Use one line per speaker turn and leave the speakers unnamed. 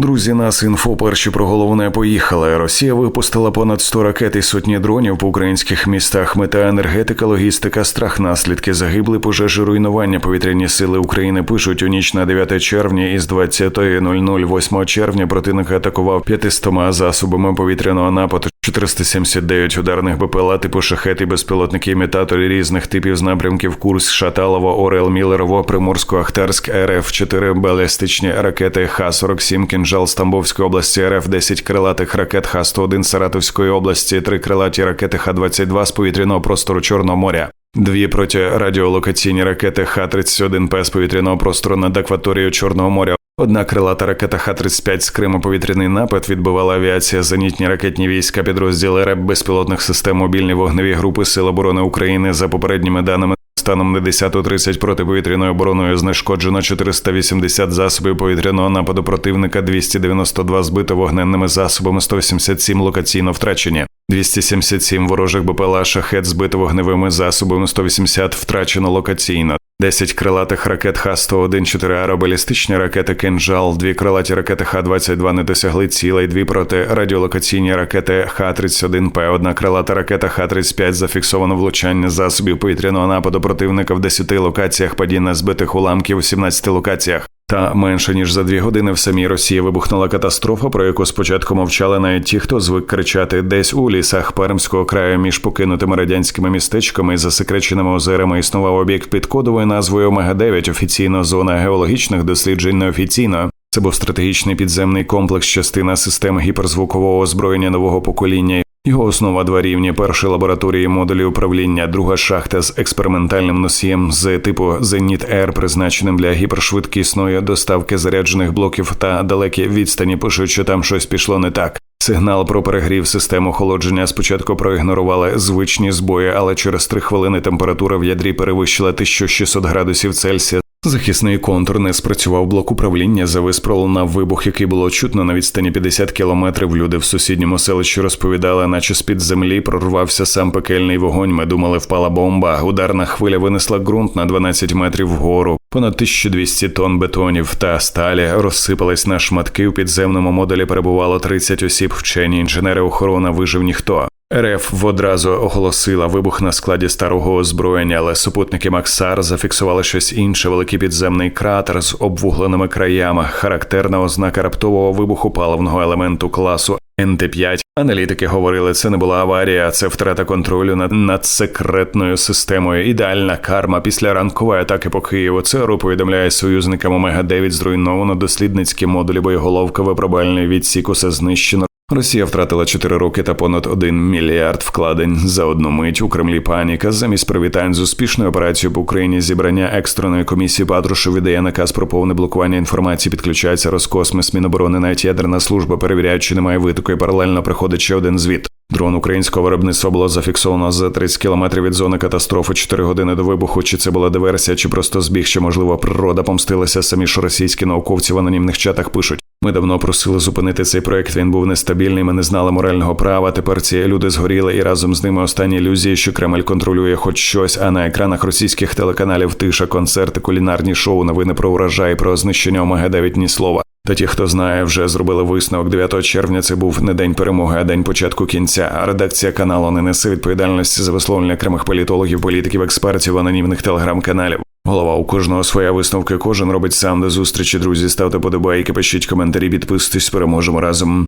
Друзі, нас інфо перші про головне поїхали. Росія випустила понад 100 ракет і сотні дронів по українських містах. Мета енергетика, логістика, страх, наслідки, загибли пожежі, руйнування. Повітряні сили України пишуть у ніч на 9 червня із 20.00 8 червня противник атакував 500 засобами повітряного нападу. 479 ударних БПЛА типу шахет і безпілотники імітаторі різних типів з напрямків Курс, Шаталово, Орел, Мілерово, Приморсько, Ахтарськ, РФ, 4 балістичні ракети Х-47, Кінжал з Тамбовської області, РФ, 10 крилатих ракет Х-101 Саратовської області, 3 крилаті ракети Х-22 з повітряного простору Чорного моря. Дві протирадіолокаційні ракети Х-31П з повітряного простору над акваторією Чорного моря. Одна крилата ракета Х-35 з Криму повітряний напад відбивала авіація, зенітні ракетні війська, підрозділи РЕБ безпілотних систем, мобільні вогневі групи Сил оборони України за попередніми даними. Станом на 10.30 протиповітряною обороною знешкоджено 480 засобів повітряного нападу противника, 292 збито вогненними засобами, 187 локаційно втрачені. 277 ворожих БПЛА шахет збито вогневими засобами, 180 втрачено локаційно. 10 крилатих ракет Х-101, 4 аеробалістичні ракети «Кинжал», 2 крилаті ракети Х-22 не досягли цілей, 2 протирадіолокаційні ракети Х-31П, одна крилата ракета Х-35 зафіксовано влучання засобів повітряного нападу противника в 10 локаціях, падіння збитих уламків у 17 локаціях. Та менше ніж за дві години в самій Росії вибухнула катастрофа, про яку спочатку мовчали навіть ті, хто звик кричати десь у лісах Пермського краю між покинутими радянськими містечками і засекреченими озерами існував об'єкт під кодовою назвою Омега 9 офіційно зона геологічних досліджень неофіційно. Це був стратегічний підземний комплекс, частина системи гіперзвукового озброєння нового покоління. Його основа два рівні: перша лабораторії модулі управління, друга шахта з експериментальним носієм з типу Зеніт Р, призначеним для гіпершвидкісної доставки заряджених блоків та далекі відстані. Пишуть, що там щось пішло не так. Сигнал про перегрів систем охолодження спочатку проігнорували звичні збої, але через три хвилини температура в ядрі перевищила 1600 градусів Цельсія. Захисний контур не спрацював блок управління, завис пролунав вибух, який було чутно на відстані 50 кілометрів. Люди в сусідньому селищі розповідали, наче з під землі прорвався сам пекельний вогонь. Ми думали, впала бомба. Ударна хвиля винесла ґрунт на 12 метрів вгору. Понад 1200 тонн бетонів та сталі розсипались на шматки. У підземному модулі перебувало 30 осіб. Вчені інженери охорона вижив ніхто. РФ одразу оголосила вибух на складі старого озброєння, але супутники Максар зафіксували щось інше. Великий підземний кратер з обвугленими краями, характерна ознака раптового вибуху паливного елементу класу НТ5. Аналітики говорили, це не була аварія, це втрата контролю над, над секретною системою. Ідеальна карма після ранкової атаки по Києву. ЦРУ повідомляє союзникам Омега 9 зруйновано дослідницькі модулі боєголовка випробувальної відсіку все знищено. Росія втратила 4 роки та понад 1 мільярд вкладень за одну мить у Кремлі. Паніка замість привітань з успішною операцією по Україні зібрання екстреної комісії Патрушев віддає наказ про повне блокування інформації. Підключається Роскосмос, Міноборони, навіть ядерна служба перевіряють, чи немає витоку і паралельно приходить ще один звіт. Дрон українського виробництва було зафіксовано за 30 кілометрів від зони катастрофи 4 години до вибуху. Чи це була диверсія, чи просто збіг, чи можливо природа помстилася. Самі ж російські науковці в анонімних чатах пишуть. Ми давно просили зупинити цей проект. Він був нестабільний. Ми не знали морального права. Тепер ці люди згоріли, і разом з ними останні ілюзії, що Кремль контролює хоч щось. А на екранах російських телеканалів тиша, концерти, кулінарні шоу, новини про урожай, про знищення омега 9 ні слова. Та ті, хто знає, вже зробили висновок 9 червня. Це був не день перемоги, а день початку кінця. А редакція каналу не несе відповідальності за висловлення окремих політологів, політиків, експертів, анонімних телеграм-каналів. Голова у кожного своя висновки. Кожен робить сам до зустрічі. Друзі, ставте подобайки, пишіть коментарі, підписуйтесь, переможемо разом.